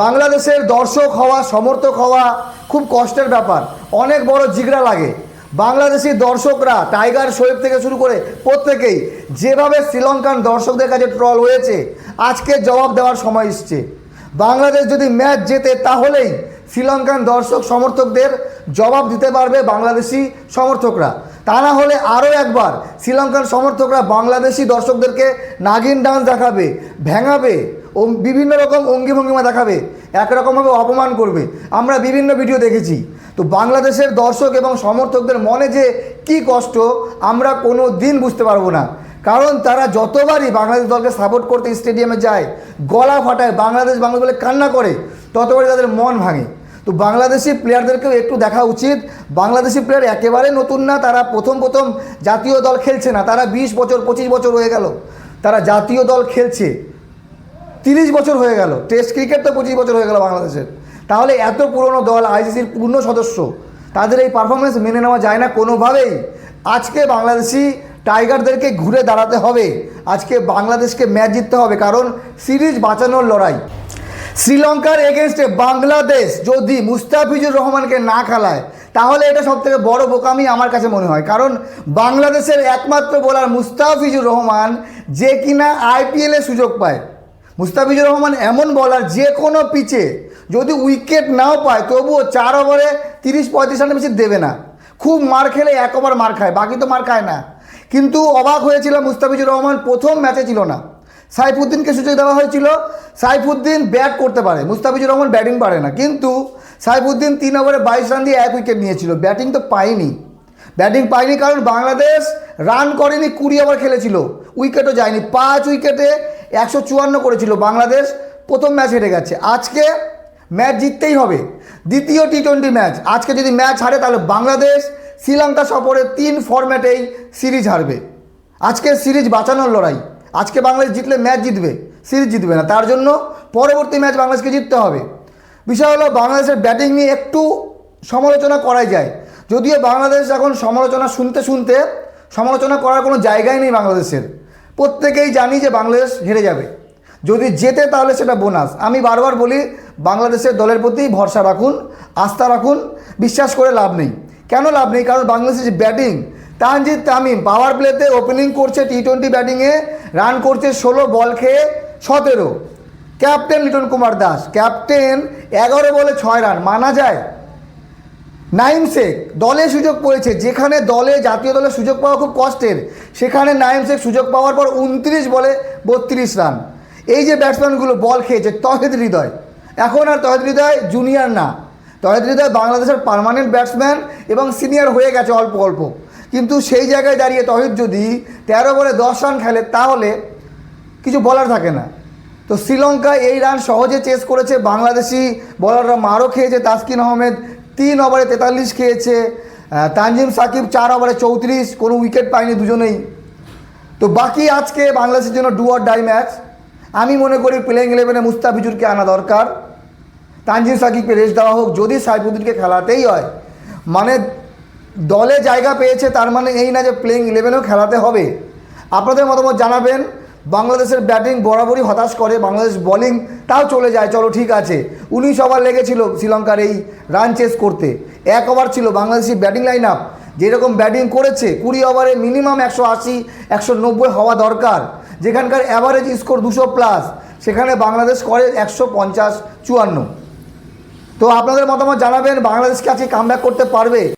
বাংলাদেশের দর্শক হওয়া, সমর্থক হওয়া খুব কষ্টের ব্যাপার। অনেক বড় জিগড়া লাগে। বাংলাদেশি দর্শকরা টাইগার শোয়েব থেকে শুরু করে প্রত্যেকেই যেভাবে শ্রীলঙ্কান দর্শকদের কাছে ট্রল হয়েছে, আজকে জবাব দেওয়ার সময় এসছে। বাংলাদেশ যদি ম্যাচ জেতে তাহলেই শ্রীলঙ্কান দর্শক, সমর্থকদের জবাব দিতে পারবে বাংলাদেশি সমর্থকরা। তা না হলে আরও একবার শ্রীলঙ্কান সমর্থকরা বাংলাদেশি দর্শকদেরকে নাগিন ডান্স দেখাবে, ভেঙাবে। বিভিন্ন রকম অঙ্গি ভঙ্গিমা দেখাবে, একরকমভাবে অপমান করবে। আমরা বিভিন্ন ভিডিও দেখেছি। তো বাংলাদেশের দর্শক এবং সমর্থকদের মনে যে কি কষ্ট, আমরা কোনো দিন বুঝতে পারব না। কারণ তারা যতবারই বাংলাদেশ দলকে সাপোর্ট করতে স্টেডিয়ামে যায়, গলা ফাটায়, বাংলাদেশ বাংলাদেশ বলে কান্না করে, ততবারই তাদের মন ভাঙে। তো বাংলাদেশি প্লেয়ারদেরকেও একটু দেখা উচিত। বাংলাদেশি প্লেয়ার একেবারে নতুন না, তারা প্রথম প্রথম জাতীয় দল খেলছে না, তারা বিশ বছর, পঁচিশ বছর হয়ে গেল। তারা জাতীয় দল খেলছে। তিরিশ বছর হয়ে গেল। টেস্ট ক্রিকেট তো পঁচিশ বছর হয়ে গেল বাংলাদেশের। তাহলে এত পুরনো দল আইসিসির পূর্ণ সদস্য, তাদের এই পারফরমেন্স মেনে নেওয়া যায় না কোনোভাবেই। আজকে বাংলাদেশি টাইগারদেরকে ঘুরে দাঁড়াতে হবে। আজকে বাংলাদেশকে ম্যাচ জিততে হবে, কারণ সিরিজ বাঁচানোর লড়াই। শ্রীলঙ্কার এগেনস্টে বাংলাদেশ, যদি মুস্তাফিজুর রহমানকে না খেলায়, তাহলে এটা সব থেকে বড় বোকামি আমার কাছে মনে হয়। কারণ বাংলাদেশের একমাত্র বোলার মুস্তাফিজুর রহমান যে কিনা আইপিএলে সুযোগ পায়। মুস্তাফিজুর রহমান এমন বলার যে কোনো পিচে যদি উইকেট নাও পায়, তবুও চার ওভারে তিরিশ পঁয়ত্রিশ রানের বেশি দেবে না। খুব মার খেলে এক ওভার মার খায়, বাকি তো মার খায় না। কিন্তু অবাক হয়েছিল মুস্তাফিজুর রহমান, প্রথম ম্যাচে ছিল না। সাইফুদ্দিনকে সুযোগ দেওয়া হয়েছিল, সাইফুদ্দিন ব্যাট করতে পারে, মুস্তাফিজুর রহমান ব্যাটিং পারে না। কিন্তু সাইফুদ্দিন তিন ওভারে বাইশ রান দিয়ে এক উইকেট নিয়েছিল ব্যাটিং তো পায়নি। ব্যাটিং পায়নি কারণ বাংলাদেশ রান করেনি, কুড়ি ওভার খেলেছিল। উইকেটও যায়নি। পাঁচ উইকেটে একশো চুয়ান্ন করেছিল বাংলাদেশ। প্রথম ম্যাচ হেরে গেছে। আজকে ম্যাচ জিততেই হবে। দ্বিতীয় টি টোয়েন্টি ম্যাচ। আজকে যদি ম্যাচ হারে, তাহলে বাংলাদেশ শ্রীলঙ্কা সফরে তিন ফরম্যাটেই সিরিজ হারবে। আজকে সিরিজ বাঁচানোর লড়াই। আজকে বাংলাদেশ জিতলে ম্যাচ জিতবে। সিরিজ জিতবে না। তার জন্য পরবর্তী ম্যাচ বাংলাদেশকে জিততে হবে। বিষয় হলো, বাংলাদেশের ব্যাটিং নিয়ে একটু সমালোচনা করাই যায়। যদিও বাংলাদেশ এখন সমালোচনা শুনতে শুনতে সমালোচনা করার কোনো জায়গাই নেই বাংলাদেশের। প্রত্যেকেই জানি যে বাংলাদেশ হেরে যাবে। যদি জেতে তাহলে সেটা বোনাস। আমি বারবার বলি, বাংলাদেশের দলের প্রতি ভরসা রাখুন, আস্থা রাখুন, বিশ্বাস করে লাভ নেই। কেন লাভ নেই? কারণ বাংলাদেশের যে ব্যাটিং, তানজিদ তামিম পাওয়ার প্লেতে ওপেনিং করছে টি টোয়েন্টি ব্যাটিংয়ে রান করছে ষোলো বল খেয়ে সতেরো। ক্যাপ্টেন লিটন কুমার দাস ক্যাপ্টেন এগারো বলে ছয় রান মানা যায়। নাইম শেখ দলে সুযোগ পড়েছে, যেখানে দলে, জাতীয় দলে সুযোগ পাওয়া খুব কষ্টের। সেখানে নাইম শেখ সুযোগ পাওয়ার পর উনত্রিশ বলে বত্রিশ রান। এই যে ব্যাটসম্যানগুলো বল খেয়েছে, তহেদ হৃদয়। এখন আর তহেদ হৃদয় জুনিয়র না। তহেদ হৃদয় বাংলাদেশের পার্মানেন্ট ব্যাটসম্যান এবং সিনিয়র হয়ে গেছে অল্প অল্প। কিন্তু সেই জায়গায় দাঁড়িয়ে তহিদ যদি তেরো বলে দশ রান খেলে, তাহলে কিছু বলার থাকে না। তো শ্রীলঙ্কা এই রান সহজে চেস করেছে, বাংলাদেশি বলাররা মারও খেয়েছে, তাসকিন আহমেদ তিন ওভারে তেতাল্লিশ খেয়েছে তানজিম সাকিব চার ওভারে চৌত্রিশ, কোনো উইকেট পায়নি দুজনেই। তো বাকি আজকে বাংলাদেশের জন্য ডু অর ডাই ম্যাচ। আমি মনে করি প্লেইং ইলেভেনে মুস্তাফিজুরকে আনা দরকার। তানজিম সাকিবকে রেস্ট দেওয়া হোক, যদি সাইফুদ্দিনকে খেলাতেই হয়। মানে দলে জায়গা পেয়েছে, তার মানে এই না যে প্লেইং ইলেভেনেও খেলাতে হবে। আপনাদের মতামত জানাবেন। বাংলাদেশের ব্যাটিং বরাবরই হতাশ করে, বাংলাদেশ বোলিং তাও চলে যায়। চলো, ঠিক আছে। উনিশ ওভার লেগেছিল শ্রীলঙ্কার এই রান চেস করতে। এক ওভার ছিল বাংলাদেশি ব্যাটিং লাইন আপ যেরকম ব্যাটিং করেছে, কুড়ি ওভারে মিনিমাম একশো আশি, একশো নব্বই হওয়া দরকার। যেখানকার অ্যাভারেজ স্কোর দুশো প্লাস সেখানে বাংলাদেশ করে একশো পঞ্চাশ, চুয়ান্ন। তো আপনাদের মতামত জানাবেন বাংলাদেশকে আজকে কামব্যাক করতে পারবে?